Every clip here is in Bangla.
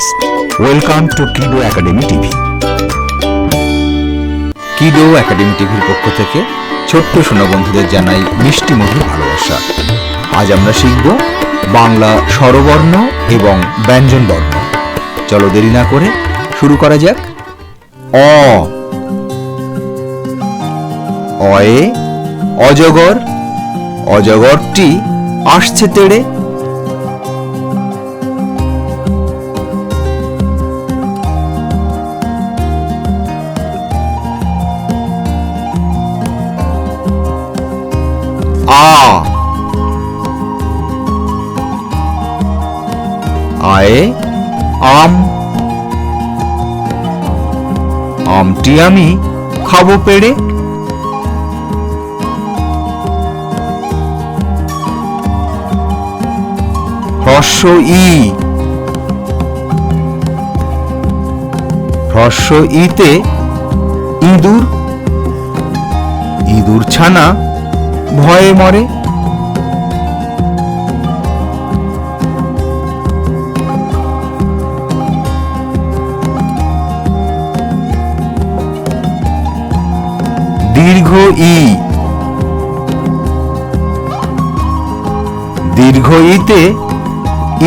Friends welcome to Kido academy TV Kido academy টিভির পক্ষ থেকে ছোট্ট সোনা বন্ধুদের জানাই মিষ্টি মধুর ভালোবাসা। আজ আমরা শিখব বাংলা স্বরবর্ণ এবং ব্যঞ্জন বর্ণ চলো দেরি না করে শুরু করা যাক। অ, অয়ে, অজগর, অজগরটি আসছে তেড়ে আমটি আমি খাব পেড়ে হ্রস্ব ই। হ্রস্ব ইতে ইঁদুর ইঁদুর ছানা ভয়ে মরে। দীর্ঘ ই। দীর্ঘ ইতে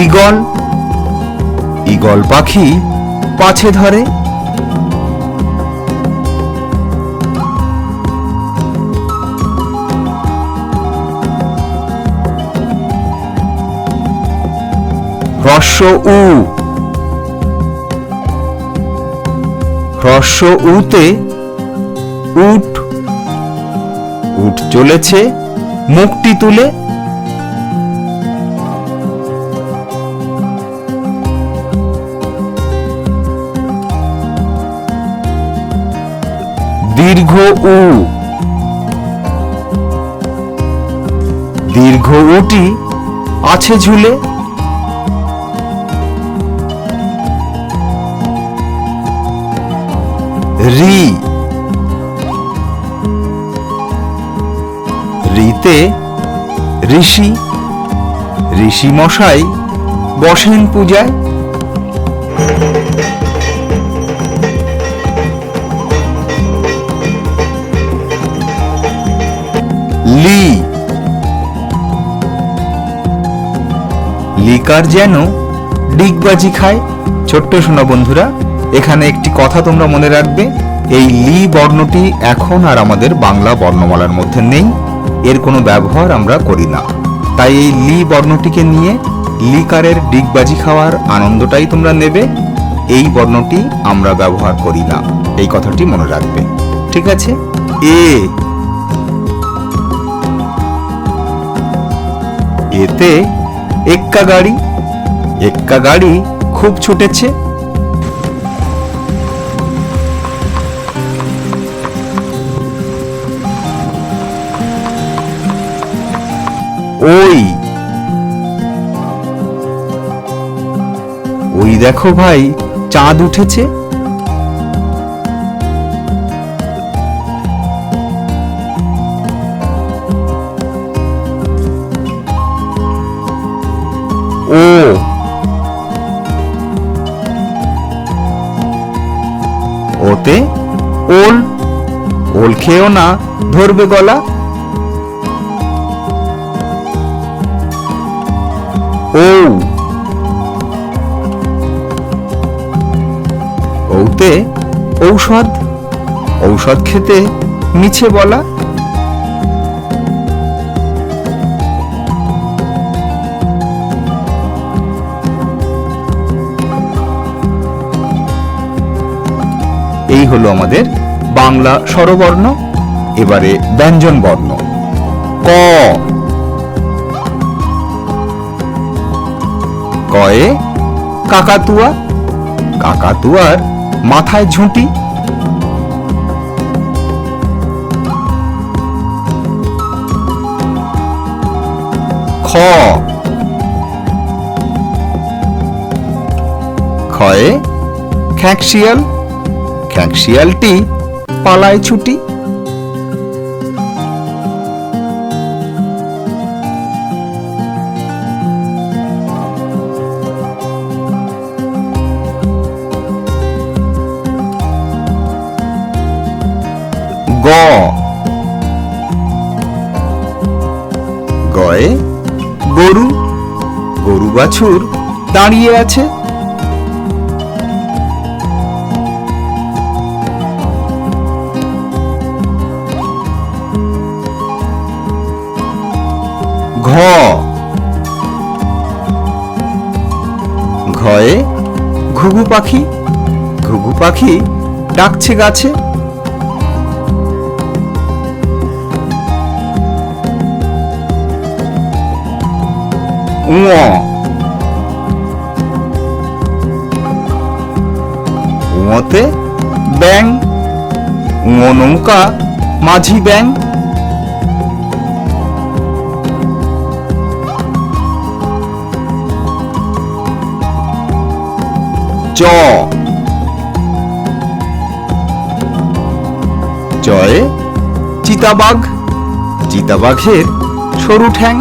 ইগল ইগল পাখি পাছে ধরে। হ্রস্ব উ। হ্রস্ব উতে উট উট চলেছে মুখটি তুলে। দীর্ঘ উ। দীর্ঘ উটি আছে ঝুলে। রি। রিতে ঋষি ঋষি মশাই বসেন পূজায়। লি। লিকার যেন ডিগবাজি খায়। ছোট্ট শোনা বন্ধুরা, এখানে একটি কথা তোমরা মনে রাখবে। এই লি বর্ণটি এখন আর আমাদের বাংলা বর্ণমালার মধ্যে নেই। এর কোনো ব্যবহার আমরা করি না। তাই এই লি বর্ণটিকে নিয়ে লিকারের ডিগবাজি খাওয়ার আনন্দটাই তোমরা নেবে। এই বর্ণটি আমরা ব্যবহার করি না। এই কথাটি মনে রাখবে। ঠিক আছে? এ। এতে এক্কা গাড়ি। এক্কা গাড়ি খুব ছুটেছে। ওই। ওই দেখো ভাই চাঁদ উঠেছে। ও। ওতে ওল। ওল খেয়েও না ধরবে গলা। ও ওতে ঔষধ ঔষধ খেতে মিছে বলা। এই হলো আমাদের বাংলা স্বরবর্ণ, এবারে ব্যঞ্জন বর্ণ ক। কয়ে কাকাতুয়া কাকাতুয়ার মাথায় ঝুঁটি। খ। খয়ে খ্যাঁকশিয়াল খ্যাঁকশিয়ালটি পালায় ছুটি। বাছুর দাঁড়িয়ে আছে। ঘ। ঘয়ে ঘুঘু পাখি ঘুঘু পাখি ডাকছে গাছে। উঁ উঁতে ব্যাং উঁ নৌকা মাঝি ব্যাং। চ। জয়ে চিতাবাঘ চিতাবাঘের সরু ঠ্যাং।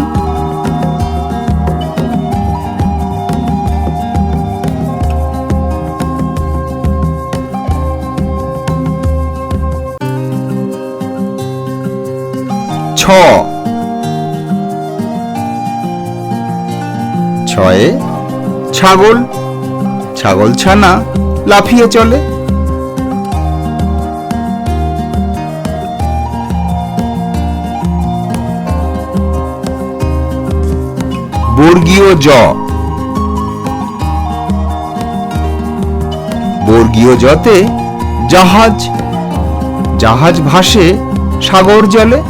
ছ। ছয়ে? ছাগল। ছাগল ছানা লাফিয়ে চলে। বর্গীয় জ। বর্গীয় জতে জাহাজ। জাহাজ ভাসে সাগর জলে।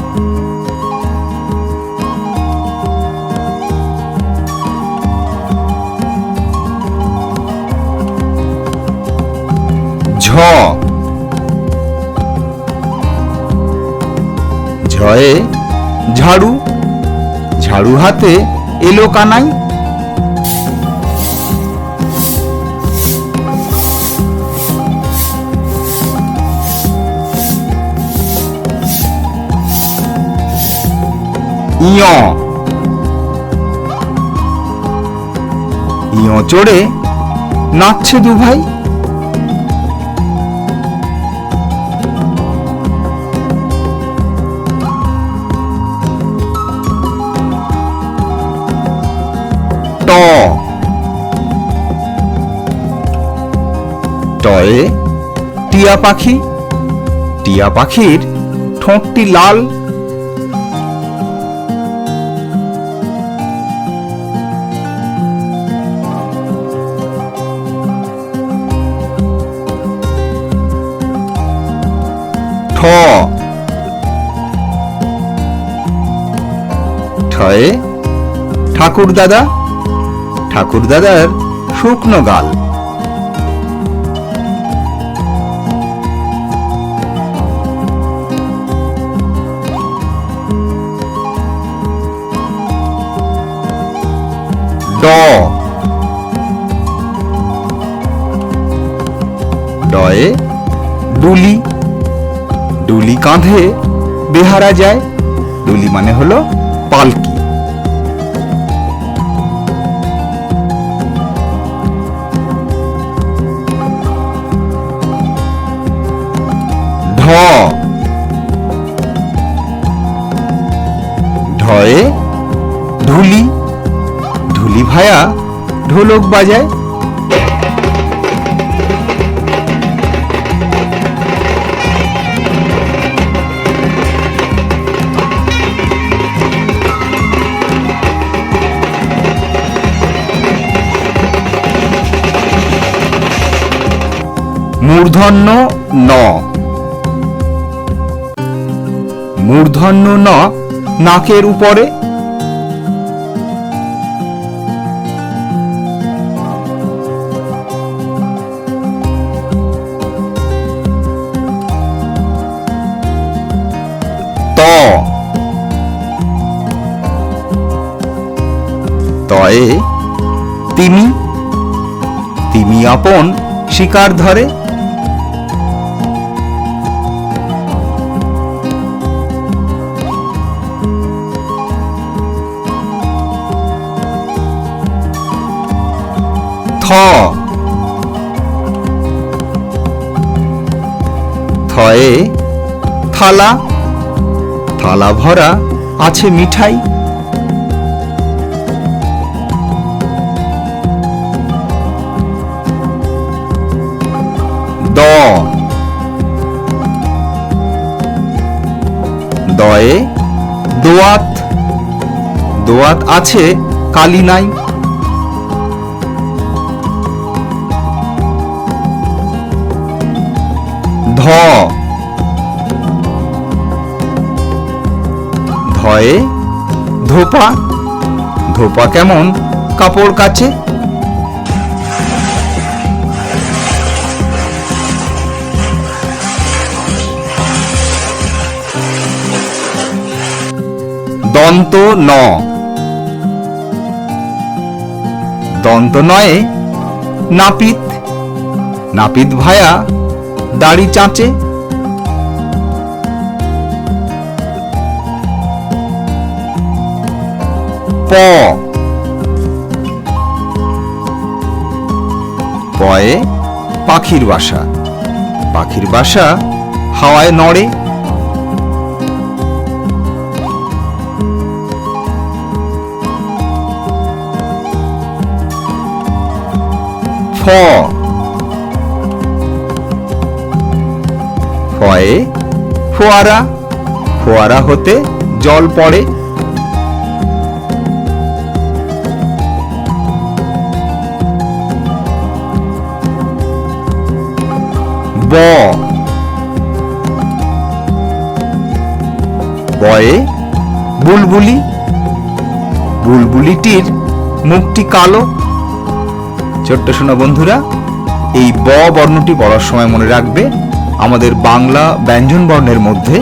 ঝয়ে ঝাড়ু। ঝাড়ু হাতে এলো কানাই। ইয়। ইয় চড়ে নাচছে দু ভাই ট টয়ে টিয়া পাখি টিয়া পাখির ঠোঁটটি লাল। ঠ। ঠয়ে ঠাকুর দাদা ঠাকুর দাদার শুকনো গাল। ড। ডয়ে ডুলি। ডুলি কাঁধে বেহারা যায়। ডুলি মানে হলো পালকি। ঢয়ে ঢুলি ঢুলি ভায়া ঢোলক বাজায়। মূর্ধন্য ন। মূর্ধন্য ন নাকের উপরে। তয়ে তিমি। তিমি আপন শিকার ধরে। থয়ে থালা। থালা ভরা আছে মিঠাই। দ। দয়ে দোয়াত। দোয়াত আছে কালি নাই। ধ। ধয়ে ধোপা। ধোপা কেমন? কাপড় কাছে দন্ত ন। দন্ত নয়ে নাপিত। নাপিত ভায়া দাড়ি চাঁচে। প। পয়ে পাখির বাসা। পাখির বাসা হাওয়ায় নড়ে। ফ। ফয়ে ফোয়ারা ফোয়ারা হতে জল পড়ে। ব। বয়ে বুলবুলি, বুলবুলিটির মুখটি কালো। ছোট্ট শোনা বন্ধুরা, এই ব বর্ণটি পড়ার সময় মনে রাখবে আমাদের বাংলা ব্যঞ্জন বর্ণের মধ্যে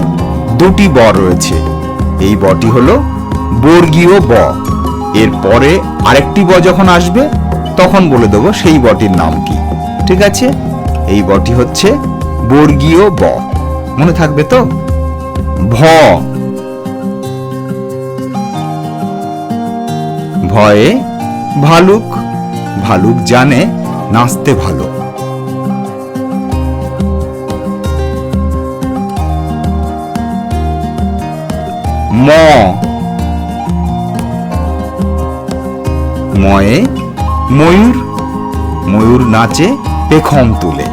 দুটি ব রয়েছে। এই বটি হলো বর্গীয় ব। এর পরে আরেকটি ব যখন আসবে, তখন বলে দেবো সেই বটির নাম কি। ঠিক আছে? এই বটি হচ্ছে বর্গীয় ব। মনে থাকবে তো? ভ। ভয়ে ভালুক ভালুক জানে, নাচতে ভালো। ম ময়ে ময়ূর ময়ূর নাচে পেখম তুলে।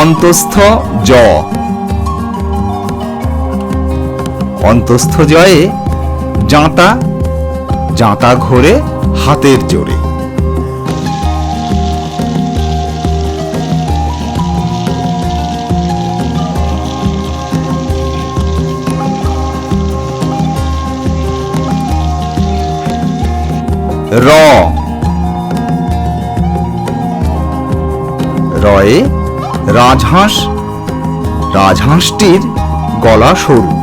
অন্তস্থ জ। অন্তস্থ জয়ে জাঁতা জাঁতা ঘোরে হাতের জোরে। র। রয়ে রাজহাঁস রাজহাঁসটির গলা সরু।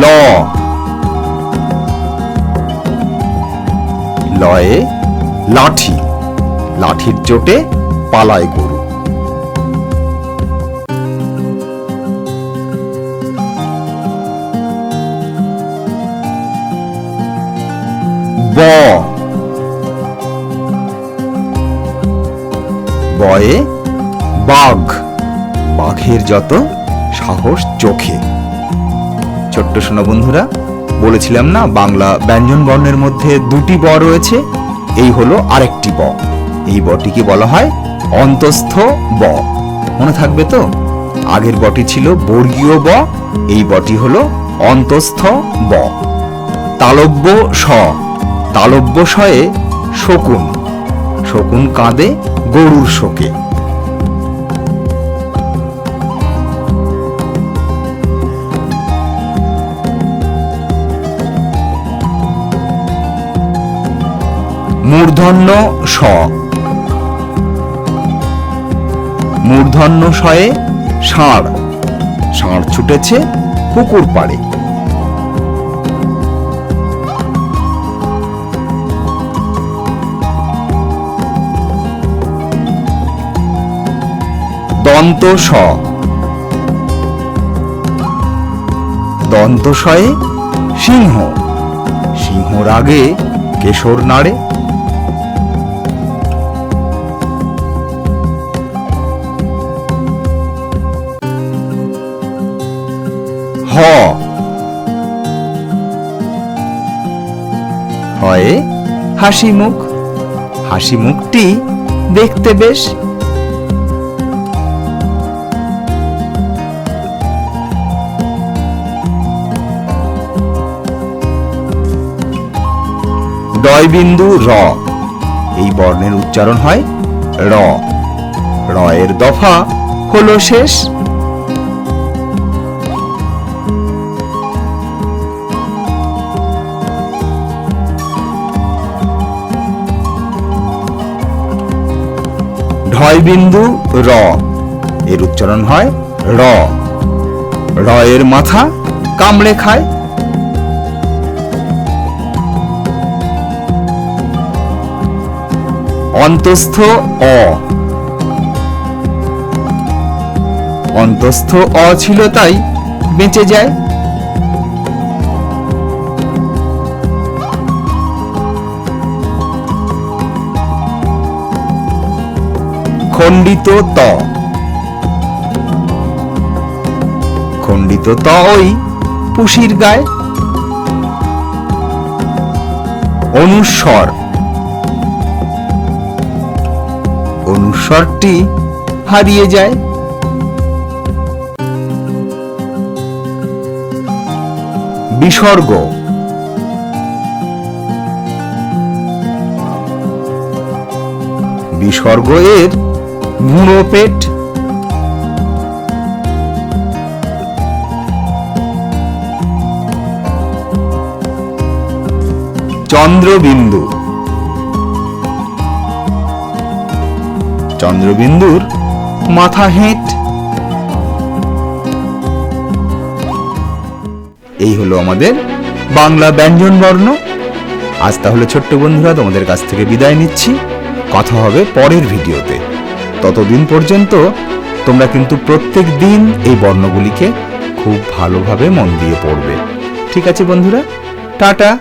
ল লয়ে লাঠি। লাঠির চোটে পালায় গরু। ব। বয়ে বাঘ। বাঘের যত সাহস চোখে। ছোট্ট শোনা বন্ধুরা, বলেছিলাম না বাংলা ব্যঞ্জন বর্ণের মধ্যে দুটি ব রয়েছে? এই হলো আরেকটি ব। এই বটিকে বলা হয় অন্তস্থ ব। মনে থাকবে তো? আগের বটি ছিল বর্গীয় ব, এই বটি হলো অন্তস্থ ব। তালব্য স। তালব্য শয়ে শকুন। শকুন কাঁদে গরুর শোকে। মূর্ধন্য স মূর্ধন্য শয়ে ষাঁড়। ষাঁড় ছুটেছে পুকুর পাড়ে। দন্ত স দন্তশয়ে সিংহ। সিংহ রাগে কেশর নাড়ে। হয় হাসি মুখ হাসি মুখটি দেখতে বেশ ডয় বিন্দু র। এই বর্ণের উচ্চারণ হয় র। র এর দফা হলো শেষ। ঢয় বিন্দু র। এর উচ্চারণ হয় র। র এর মাথা কামড়ে খায়। অন্তস্থ অ। অন্তস্থ অ ছিল তাই বেঁচে যায়। খণ্ডিত ত। খণ্ডিত ত ওই পুষির গায়। অনুস্বর। অনুস্বরটি হারিয়ে যায়। বিসর্গ। বিসর্গ এর গুঁড়ো পেট। চন্দ্রবিন্দু। চন্দ্রবিন্দুর মাথা হেঁট। এই হলো আমাদের বাংলা ব্যঞ্জন বর্ণ। আজ তাহলে ছোট্ট বন্ধুরা, তোমাদের কাছ থেকে বিদায় নিচ্ছি। কথা হবে পরের ভিডিওতে। ততদিন পর্যন্ত তোমরা কিন্তু প্রত্যেক দিন এই বর্ণগুলিকে খুব ভালোভাবে মন দিয়ে পড়বে। ঠিক আছে বন্ধুরা? টাটা।